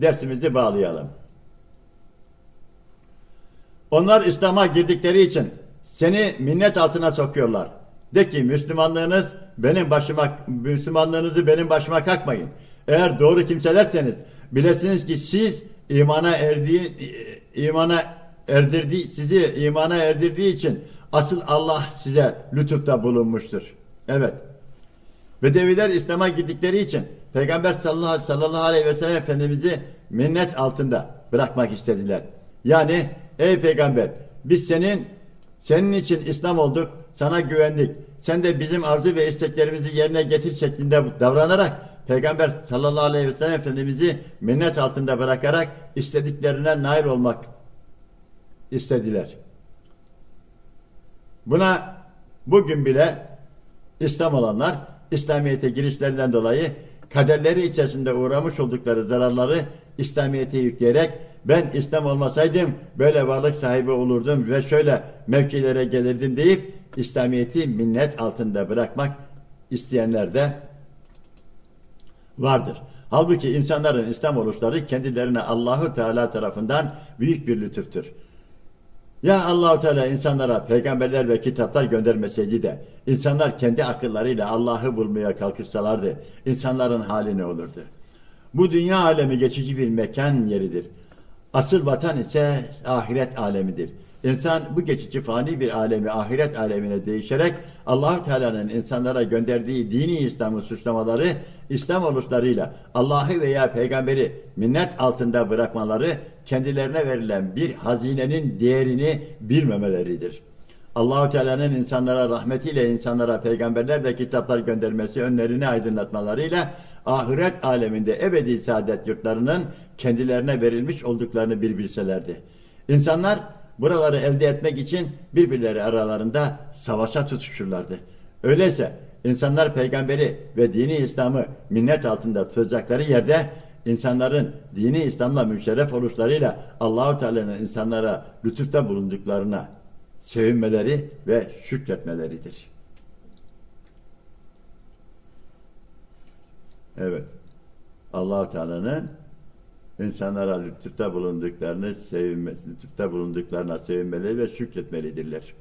dersimizi bağlayalım. Onlar İslam'a girdikleri için seni minnet altına sokuyorlar. De ki Müslümanlığınız benim başıma Müslümanlığınızı benim başıma kalkmayın. Eğer doğru kimselerseniz bilesiniz ki siz imana erdiği imana erdirdiği sizi imana erdirdiği için asıl Allah size lütufta bulunmuştur. Evet. Bedeviler İslam'a girdikleri için Peygamber sallallahu, aleyhi ve sellem Efendimiz'i minnet altında bırakmak istediler. Yani ey peygamber biz senin senin için İslam olduk, sana güvendik. Sen de bizim arzu ve isteklerimizi yerine getir şeklinde davranarak Peygamber sallallahu aleyhi ve sellem Efendimiz'i minnet altında bırakarak istediklerine nail olmak istediler. Buna bugün bile İslam olanlar İslamiyet'e girişlerinden dolayı kaderleri içerisinde uğramış oldukları zararları İslamiyet'e yükleyerek ben İslam olmasaydım böyle varlık sahibi olurdum ve şöyle mevkilere gelirdim deyip İslamiyet'i minnet altında bırakmak isteyenler de vardır. Halbuki insanların İslam oluşları kendilerine Allahu Teala tarafından büyük bir lütuftur. Ya Allahu Teala insanlara peygamberler ve kitaplar göndermeseydi de insanlar kendi akıllarıyla Allah'ı bulmaya kalkışsalardı insanların hali ne olurdu? Bu dünya alemi geçici bir mekan yeridir. Asıl vatan ise ahiret alemidir. İnsan bu geçici fani bir alemi ahiret alemine değişerek Allahu Teala'nın insanlara gönderdiği dini İslam'ı suçlamaları İslam oluşlarıyla Allah'ı veya peygamberi minnet altında bırakmaları kendilerine verilen bir hazinenin değerini bilmemeleridir. Allahu Teala'nın insanlara rahmetiyle insanlara peygamberler ve kitaplar göndermesi önlerini aydınlatmalarıyla ahiret aleminde ebedi saadet yurtlarının kendilerine verilmiş olduklarını bir bilselerdi. İnsanlar buraları elde etmek için birbirleri aralarında savaşa tutuşurlardı. Öyleyse insanlar peygamberi ve dini İslam'ı minnet altında tutacakları yerde insanların dini İslam'la müşerref oluşlarıyla Allahu Teala'nın insanlara lütufta bulunduklarına sevinmeleri ve şükretmeleridir. Evet. Allahu Teala'nın insanlara lütufta bulunduklarını sevinmesi, lütufta bulunduklarına sevinmeleri ve şükretmelidirler.